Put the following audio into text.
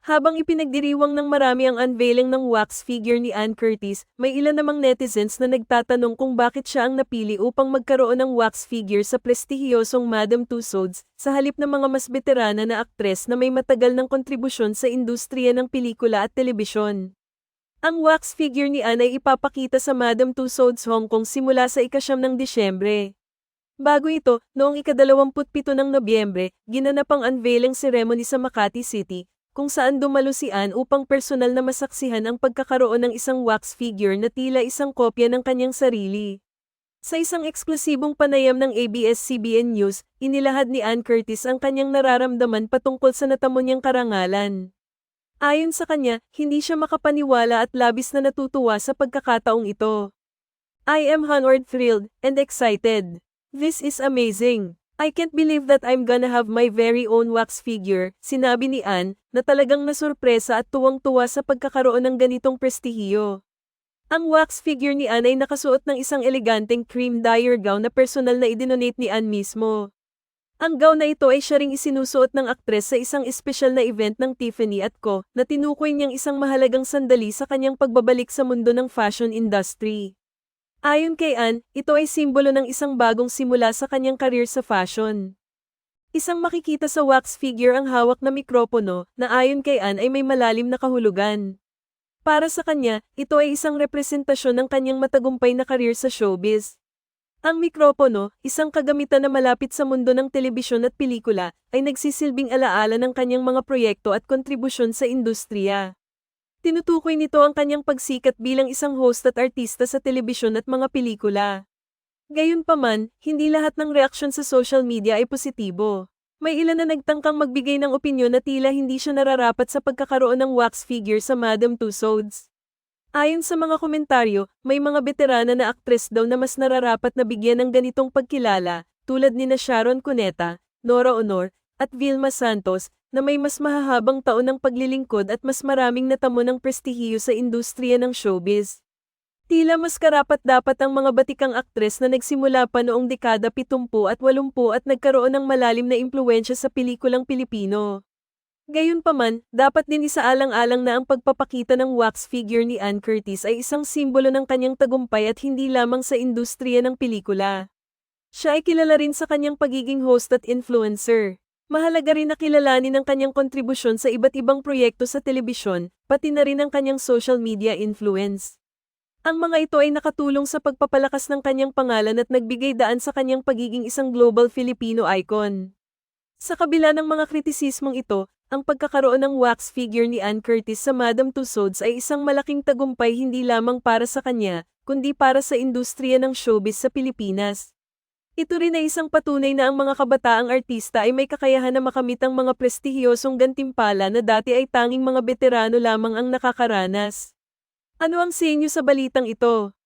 Habang ipinagdiriwang ng marami ang unveiling ng wax figure ni Ann Curtis, may ilan namang netizens na nagtatanong kung bakit siya ang napili upang magkaroon ng wax figure sa prestihiyosong Madame Tussauds, sa halip ng mga mas veterana na aktres na may matagal ng kontribusyon sa industriya ng pelikula at telebisyon. Ang wax figure ni Ann ay ipapakita sa Madame Tussauds Hong Kong simula sa ikasyam ng Disyembre. Bago ito, noong ikadalawamputpito ng Nobyembre, ginanap ang unveiling ceremony sa Makati City, kung saan dumalo si Ann upang personal na masaksihan ang pagkakaroon ng isang wax figure na tila isang kopya ng kanyang sarili. Sa isang eksklusibong panayam ng ABS-CBN News, inilahad ni Ann Curtis ang kanyang nararamdaman patungkol sa natamo niyang karangalan. Ayon sa kanya, hindi siya makapaniwala at labis na natutuwa sa pagkakataong ito. I am honored, thrilled, and excited. This is amazing. I can't believe that I'm gonna have my very own wax figure, sinabi ni Ann, na talagang nasurpresa at tuwang-tuwa sa pagkakaroon ng ganitong prestihiyo. Ang wax figure ni Ann ay nakasuot ng isang eleganteng cream dyer gown na personal na idinonate ni Ann mismo. Ang gown na ito ay siya ring isinusuot ng aktres sa isang espesyal na event ng Tiffany at Co. na tinukoy niyang isang mahalagang sandali sa kanyang pagbabalik sa mundo ng fashion industry. Ayon kay Ann, ito ay simbolo ng isang bagong simula sa kanyang karir sa fashion. Isang makikita sa wax figure ang hawak na mikropono na ayon kay Ann ay may malalim na kahulugan. Para sa kanya, ito ay isang representasyon ng kanyang matagumpay na karir sa showbiz. Ang mikropono, isang kagamitan na malapit sa mundo ng telebisyon at pelikula, ay nagsisilbing alaala ng kanyang mga proyekto at kontribusyon sa industriya. Tinutukoy nito ang kanyang pagsikat bilang isang host at artista sa telebisyon at mga pelikula. Gayunpaman, hindi lahat ng reaksyon sa social media ay positibo. May ilan na nagtangkang magbigay ng opinyon na tila hindi siya nararapat sa pagkakaroon ng wax figure sa Madame Tussauds. Ayon sa mga komentaryo, may mga veterana na aktres daw na mas nararapat na bigyan ng ganitong pagkilala, tulad ni na Sharon Cuneta, Nora Honor, at Vilma Santos, na may mas mahahabang taon ng paglilingkod at mas maraming natamo ng prestihiyo sa industriya ng showbiz. Tila mas karapat dapat ang mga batikang aktres na nagsimula pa noong dekada 70 at 80 at nagkaroon ng malalim na impluensya sa pelikulang Pilipino. Gayunpaman, dapat din isaalang-alang na ang pagpapakita ng wax figure ni Ann Curtis ay isang simbolo ng kanyang tagumpay at hindi lamang sa industriya ng pelikula. Siya ay kilala rin sa kanyang pagiging host at influencer. Mahalaga rin na kilalanin ang kanyang kontribusyon sa iba't ibang proyekto sa telebisyon, pati na rin ang kanyang social media influence. Ang mga ito ay nakatulong sa pagpapalakas ng kanyang pangalan at nagbigay daan sa kanyang pagiging isang global Filipino icon. Sa kabila ng mga kritisismong ito, ang pagkakaroon ng wax figure ni Ann Curtis sa Madame Tussauds ay isang malaking tagumpay hindi lamang para sa kanya, kundi para sa industriya ng showbiz sa Pilipinas. Ito rin ay isang patunay na ang mga kabataang artista ay may kakayahan na makamit ang mga prestihiyosong gantimpala na dati ay tanging mga veterano lamang ang nakakaranas. Ano ang sinyo sa balitang ito?